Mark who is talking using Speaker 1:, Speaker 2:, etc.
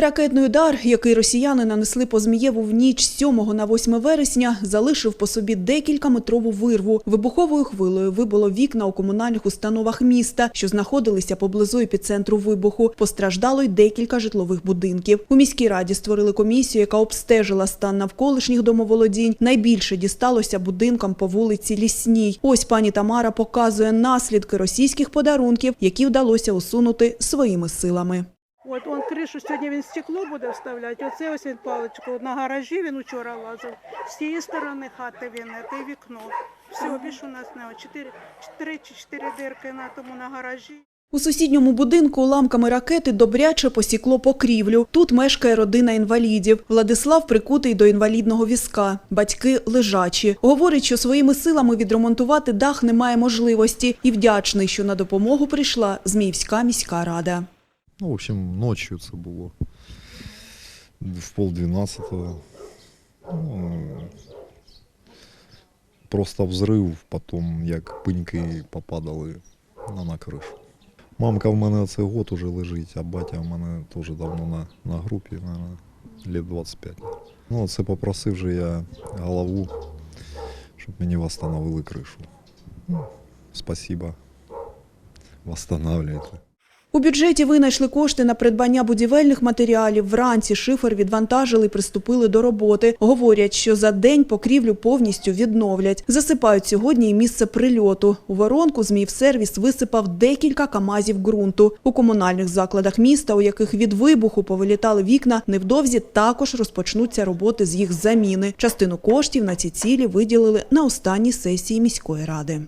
Speaker 1: Ракетний удар, який росіяни нанесли по Змієву в ніч з 7 на 8 вересня, залишив по собі декількаметрову вирву. Вибуховою хвилею вибило вікна у комунальних установах міста, що знаходилися поблизу епіцентру вибуху. Постраждало й декілька житлових будинків. У міській раді створили комісію, яка обстежила стан навколишніх домоволодінь. Найбільше дісталося будинкам по вулиці Лісній. Ось пані Тамара показує наслідки російських подарунків, які вдалося усунути своїми силами.
Speaker 2: От он кришу сьогодні він стекло буде вставляти. Оце ось він паличку. На гаражі він учора лазив. З цієї сторони хати він, те вікно. Все, більше у нас немає. Чотири, три чи чотири дирки на тому на гаражі.
Speaker 1: У сусідньому будинку уламками ракети добряче посікло покрівлю. Тут мешкає родина інвалідів. Владислав прикутий до інвалідного візка. Батьки лежачі. Говорить, що своїми силами відремонтувати дах немає можливості і вдячний, що на допомогу прийшла Зміївська міська рада.
Speaker 3: Ну, в общем, ночью це було. В полдвенадцатого. Ну, просто взрив, потім як пеньки попадали на, на кришу. Мамка в мене цей год уже лежить, а батя в мене теж давно на, на групі, наверное, лет 25. Ну, це попросив же я голову, щоб мені восстановили кришу. Ну, спасибо. Восстанавливайте.
Speaker 1: У бюджеті винайшли кошти на придбання будівельних матеріалів. Вранці шифер відвантажили і приступили до роботи. Говорять, що за день покрівлю повністю відновлять. Засипають сьогодні і місце прильоту. У воронку Зміївсервіс висипав декілька камазів ґрунту. У комунальних закладах міста, у яких від вибуху повилітали вікна, невдовзі також розпочнуться роботи з їх заміни. Частину коштів на ці цілі виділили на останній сесії міської ради.